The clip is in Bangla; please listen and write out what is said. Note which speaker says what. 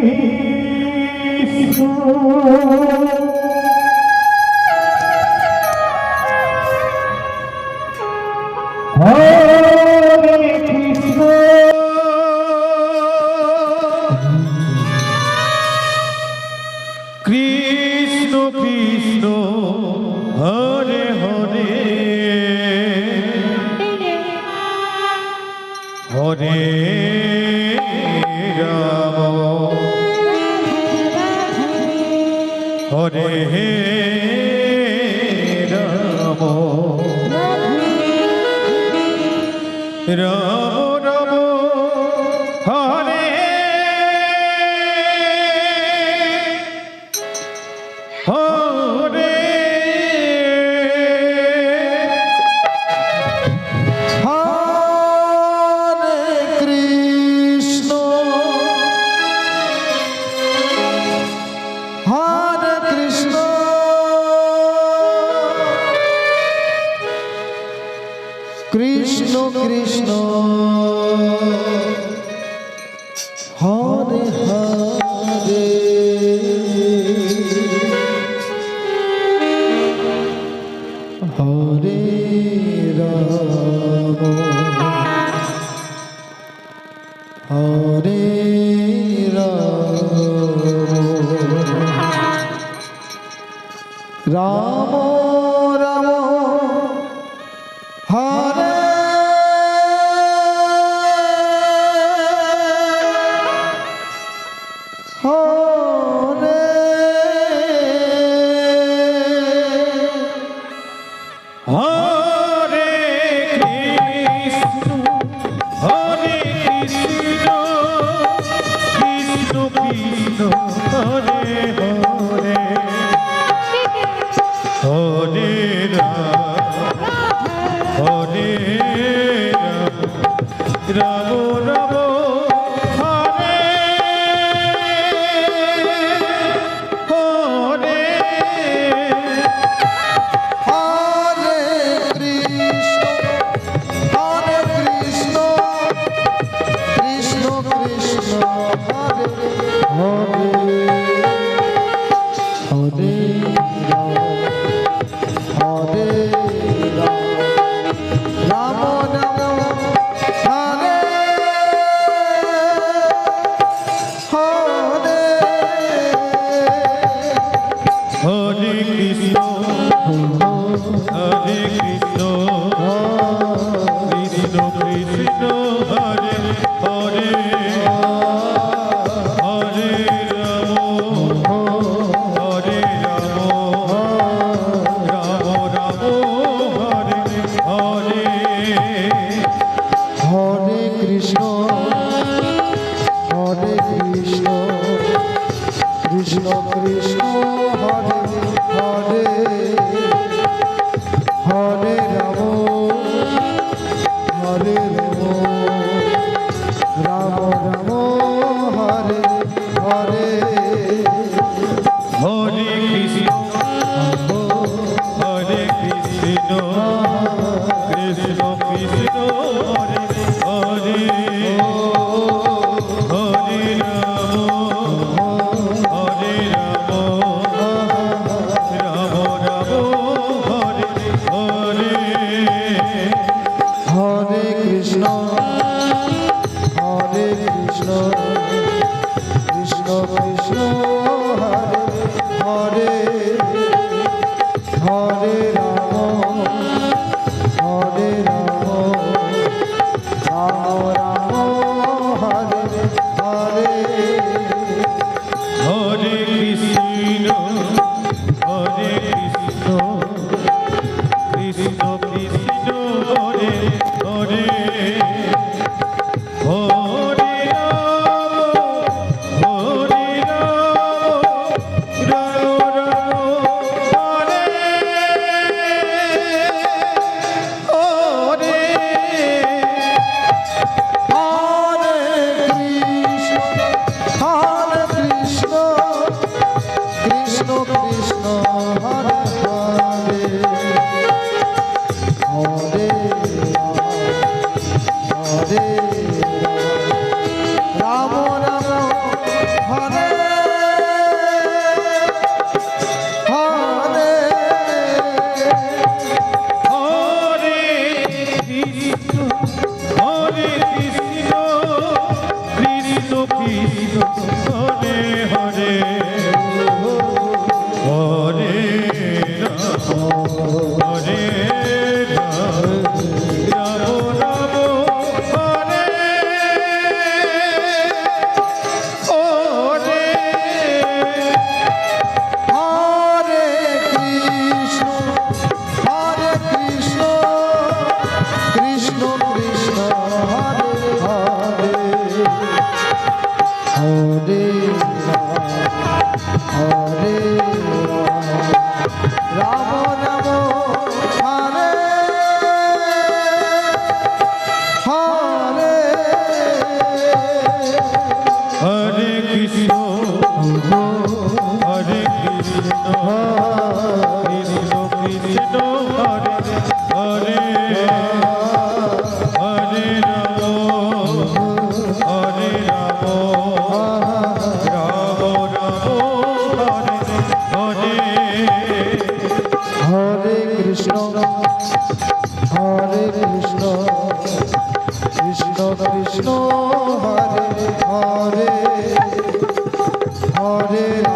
Speaker 1: peace. যাব হরে হে হরে হরে। হরে
Speaker 2: রাম।
Speaker 1: কৃষ্ণ কৃষ্ণ হরে হরে।
Speaker 2: কৃষ্ণ হরে হরে
Speaker 1: কৃষ্ণ হরে
Speaker 2: হরে হরে